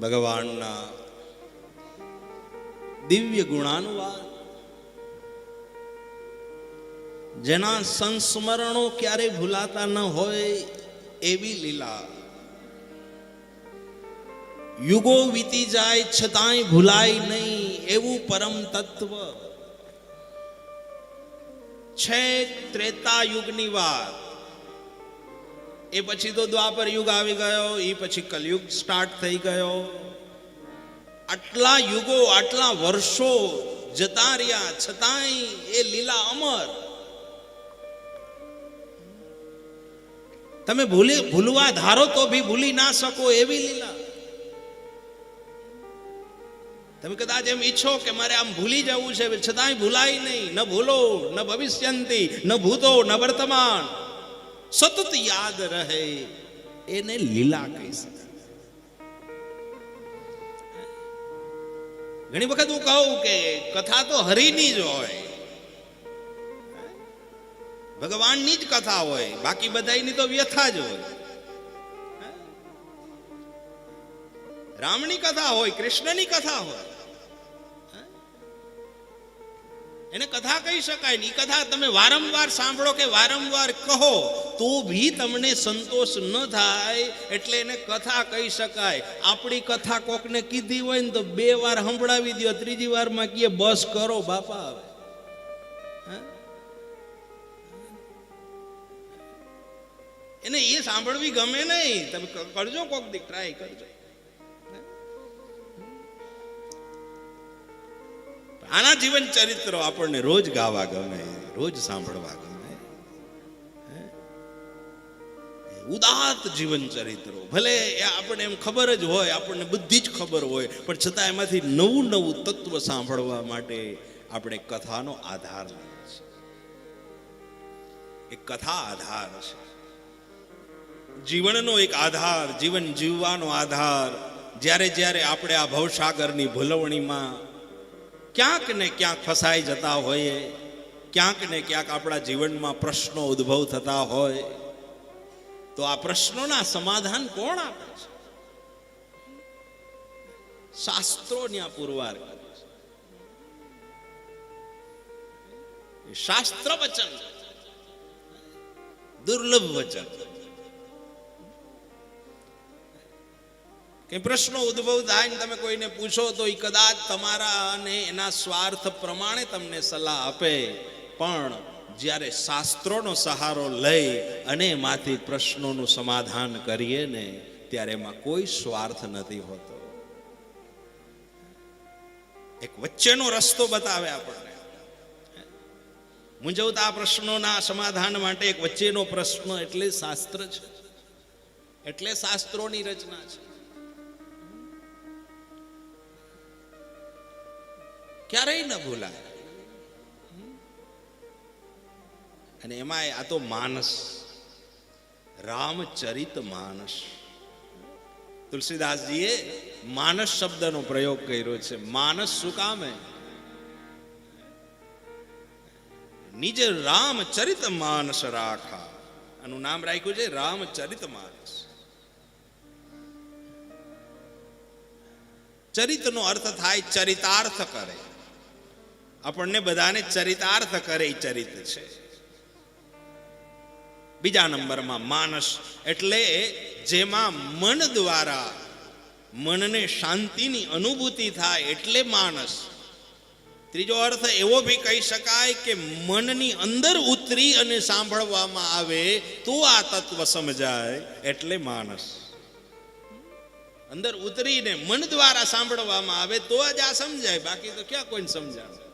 ભગવાનના દિવ્ય ગુણાનુવાદ. જેના સંસ્મરણો ક્યારે ભૂલાતા ન હોય એવી લીલા. યુગો વીતી જાય છતાંય ભૂલાય નહીં એવું પરમ તત્વ. છે ત્રેતા યુગની વાત. એ પછી તો દ્વાપર યુગ આવી ગયો એ પછી કલયુગ સ્ટાર્ટ થઈ ગયો. આટલા યુગો, આટલા વર્ષો જતા રહ્યા, છતાંય એ લીલા અમર. તમે ભૂલી, ભૂલવા ધારો તો બી ભૂલી ના શકો એવી લીલા. તમે કદાચ એમ ઈચ્છો કે મારે આમ ભૂલી જવું છે, છતાંય ભૂલાય નહીં. ન ભૂલો, ન ભવિષ્યંતી, ન ભૂતો, ન વર્તમાન. સતત યાદ રહે, એને લીલા કહી શકાય. ઘણી વખત હું કહું કે કથા તો હરિની જ હોય. ભગવાનની જ કથા હોય, બાકી બધાની તો વ્યથા જ હોય. રામની કથા હોય, કૃષ્ણની કથા હોય. એને કથા કહી શકાય ને એ કથા તમે વારંવાર સાંભળો કે વારંવાર કહો. તો ભી તમને સંતોષ ન થાય એટલે એને કથા કહી શકાય. આપણી કથા કોકને કીધી હોય ને તો બે વાર સંભળાવી દો ત્રીજી વારમાં કીએ બસ કરો બાપા હવે. એને એ સાંભળવી ગમે નહીં. તમે કરજો કોક દી ટ્રાય કરજો. આના જીવન ચરિત્રો આપણને રોજ ગાવા ગમે, રોજ સાંભળવા ગમે. ઉદાત્ત જીવન ચરિત્રો. ભલે એ આપણને એમ ખબર જ હોય, આપણને બધી જ ખબર હોય, પણ છતાં એમાંથી નવું નવું તત્વ સાંભળવા માટે આપણે કથાનો આધાર લઈએ છીએ. એ કથા આધાર છે. જીવનનો એક આધાર, જીવન જીવવાનો આધાર, જ્યારે જ્યારે આપણે આ ભવસાગરની ભૂલવણીમાં ક્યાંક ને ક્યાંક ફસાઈ જતા હોઈએ, ક્યાંક ને ક્યાંક આપણા જીવનમાં પ્રશ્નો ઉદ્ભવ થતા હોય તો આ પ્રશ્નોના સમાધાન કોણ આપે છે? શાસ્ત્રોની આ પુરવાર છે. શાસ્ત્ર વચન દુર્લભ વચન કે પ્રશ્નો ઉદ્ભવ થાય ને તમે કોઈને પૂછો તો એ કદાચ તમારા અને એના સ્વાર્થ પ્રમાણે તમને સલાહ આપે. પણ જ્યારે શાસ્ત્રોનો સહારો લઈ અને એમાંથી પ્રશ્નોનું સમાધાન કરીએ ને, ત્યારે એમાં કોઈ સ્વાર્થ નથી હોતો. એક વચ્ચેનો રસ્તો બતાવે આપણને. મૂંઝવતા પ્રશ્નોના સમાધાન માટે એક વચ્ચેનો પ્રશ્ન એટલે શાસ્ત્ર છે. એટલે શાસ્ત્રોની રચના છે. ક્યારેય ન ભૂલાય. અને એમાં આ તો માનસ. રામચરિત માનસ. તુલસીદાસજીએ માનસ શબ્દનો પ્રયોગ કર્યો છે. માનસ શું કામે નિજ રામચરિત માનસ રાખા. આનું નામ રાખ્યું છે રામચરિત માનસ. ચરિતનો અર્થ થાય ચરિતાર્થ કરે. આપણને બધાને ચરિતાર્થ કરે એ ચરિત છે. બીજા નંબરમાં માનસ. એટલે જેમાં મન દ્વારા મનને શાંતિની અનુભૂતિ થાય એટલે માનસ. ત્રીજો અર્થ એવો બી કહી શકાય કે મનની અંદર ઉતરી અને સાંભળવામાં આવે તો આ તત્વ સમજાય એટલે માનસ. અંદર ઉતરીને મન દ્વારા સાંભળવામાં આવે તો જ આ સમજાય. બાકી તો ક્યાં કોઈને સમજાવે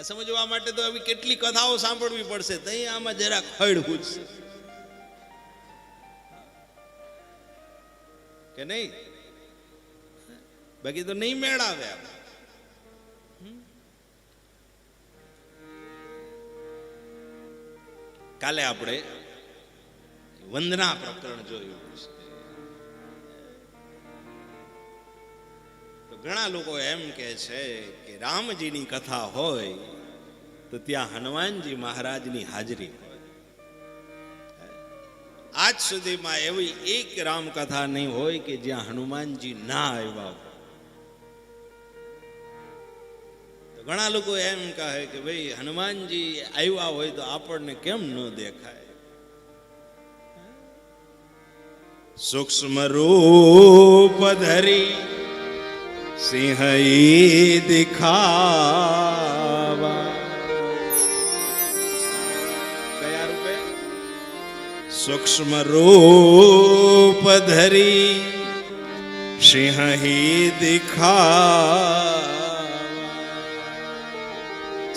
સમજવા માટે તો આવી કેટલી કથાઓ સાંભળવી પડશે. તઈ આમાં જરા ખડ પૂછશે કે નહીં? બાકી તો નહીં મેળાવે. કાલે આપણે વંદના પ્રકરણ જોયું છે. ઘણા લોકો એમ કે છે કે રામજીની કથા હોય તો ત્યાં હનુમાનજી મહારાજની હાજરી આજ સુધીમાં એવી એક રામકથા નહીં હોય કે જ્યાં હનુમાનજી ના આવ્યા હોય. ઘણા લોકો એમ કહે કે ભાઈ હનુમાનજી આવ્યા હોય તો આપણને કેમ ન દેખાય સૂક્ષ્મ રૂપ ધરી સિંહ દિખાવા. સૂક્ષ્મ રૂપ ધરી સિંહ ઈ દિખાવા.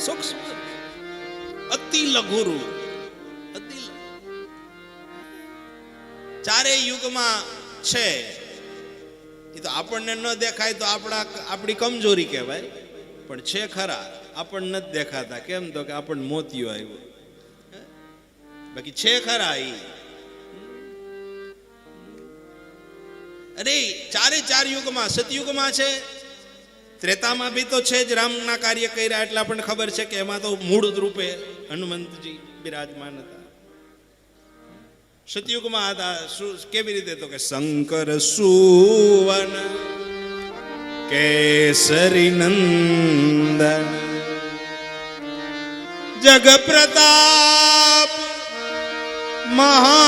સૂક્ષ્મ, અતિ લઘુ રૂપ અતિ ચારે યુગમાં છે. એ તો આપણને ન દેખાય તો આપણા આપણી કમજોરી કહેવાય. પણ છે ખરા, આપણને નથી દેખાતા. કેમ તો કે આપણને મોતિયો આવ્યો? બાકી છે ખરા એ અરે ચારે ચાર યુગમાં, સતયુગમાં છે. ત્રેતામાં બી તો છે જ રામના કાર્ય કર્યા એટલે આપણને ખબર છે કે એમાં તો મૂળ રૂપે હનુમંતજી બિરાજમાન હતા. સતયુગમાં હતા શું, કેવી રીતે તો કે શંકર સુવન કેસરી નંદન જગ પ્રતાપ મહાજગવંદન,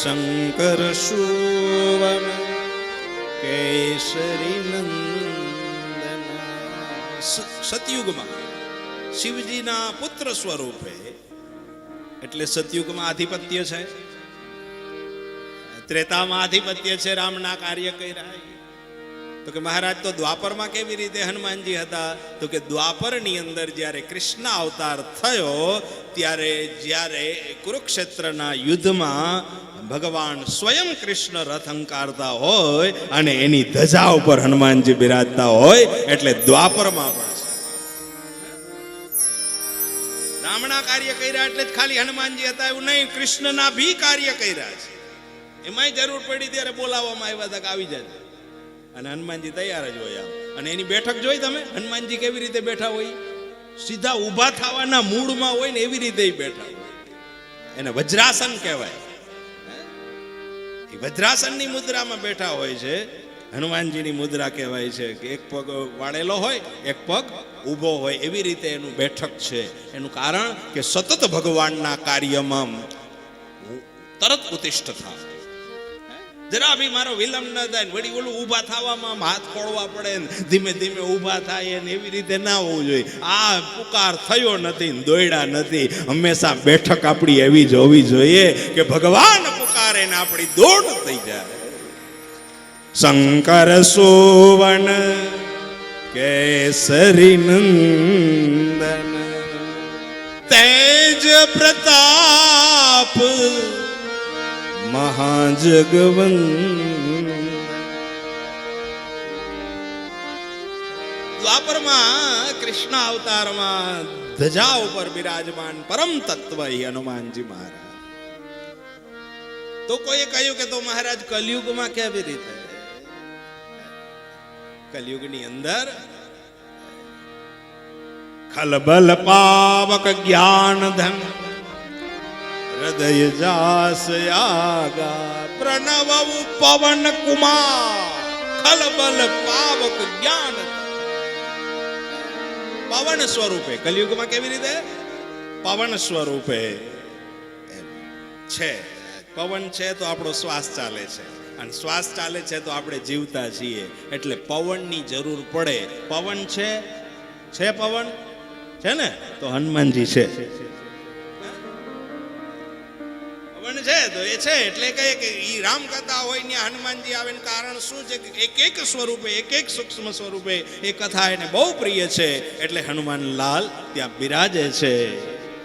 શંકર સુવન કેસરી નંદન. સતયુગમાં. શિવજીના પુત્ર સ્વરૂપે. એટલે સતયુગમાં આધિપત્ય છે. ત્રેતામાં આધિપત્ય છે, રામના કાર્ય કર્યા. તો કે મહારાજ, તો દ્વાપરમાં કેવી રીતે હનુમાનજી હતા? તો કે દ્વાપરની અંદર જ્યારે કૃષ્ણ અવતાર થયો, ત્યારે જ્યારે કુરુક્ષેત્રના યુદ્ધમાં ભગવાન સ્વયં કૃષ્ણ રથ અંકારતા હોય અને એની ધજા ઉપર હનુમાનજી બિરાજતા હોય, એટલે દ્વાપરમાં પણ કાર્ય કર્યા એટલે જ ખાલી હનુમાનજી હતા એવું નહીં, કૃષ્ણના ભી કાર્ય કર્યા છે. એમાંય જરૂર પડી ત્યારે બોલાવવામાં આવ્યા હતા કે આવી જાય અને હનુમાનજી તૈયાર જ હોય અને એની બેઠક જોઈ તમે, હનુમાનજી કેવી રીતે બેઠા હોય? સીધા ઊભા થવાના મૂળમાં હોય ને એવી રીતે બેઠા એને વજ્રાસન કહેવાય. વજ્રાસનની મુદ્રામાં બેઠા હોય છે હનુમાનજીની મુદ્રા કહેવાય છે કે એક પગ વાળેલો હોય, એક પગ ઊભો હોય. એવી રીતે એનું બેઠક છે. એનું કારણ કે સતત ભગવાનના કાર્યમાં તરત ઉતિષ્ઠ થાવ જરા બી મારો વિલંબ ન થાય ને વળી ઓલું ઊભા થવામાં હાથ ખોળવા પડે ને ધીમે ધીમે ઊભા થાય ને એવી રીતે ના હોવું જોઈએ. આ પુકાર થયો નથી દોયડા નથી. હંમેશા બેઠક આપણી એવી જ હોવી જોઈએ કે ભગવાન પુકારે ને આપણી દોડ થઈ જાય. શંકર સુવન કેસરી નંદન તેજ પ્રતાપ મહાજગવન દ્વાપરમાં કૃષ્ણ અવતારમાં ધજા ઉપર બિરાજમાન પરમ તત્વ હનુમાનજી મહારાજ તો કોઈએ કહ્યું કે તો મહારાજ કલયુગમાં કેવી રીતે કલયુગની અંદર ખલબલ પાવક જ્ઞાન ધન, હૃદય જાસ યાગા, પ્રણવ પવન કુમાર, ખલબલ પાવક જ્ઞાન પવન સ્વરૂપે, કલયુગમાં કેવી રીતે? પવન સ્વરૂપે છે. પવન છે તો આપણો શ્વાસ ચાલે છે. અને શ્વાસ ચાલે છે તો આપણે જીવતા છીએ. એટલે પવનની જરૂર પડે. પવન છે? છે પવન? છે ને? તો હનુમાનજી છે. પવન છે તો એ છે. એટલે કહે કે ઈ રામકથા હોય ને હનુમાનજી આવે ને કારણ શું છે કે એક એક સ્વરૂપે, એક એક સૂક્ષ્મ સ્વરૂપે એ કથા એને બહુ પ્રિય છે. એટલે હનુમાન લાલ ત્યાં બિરાજે છે.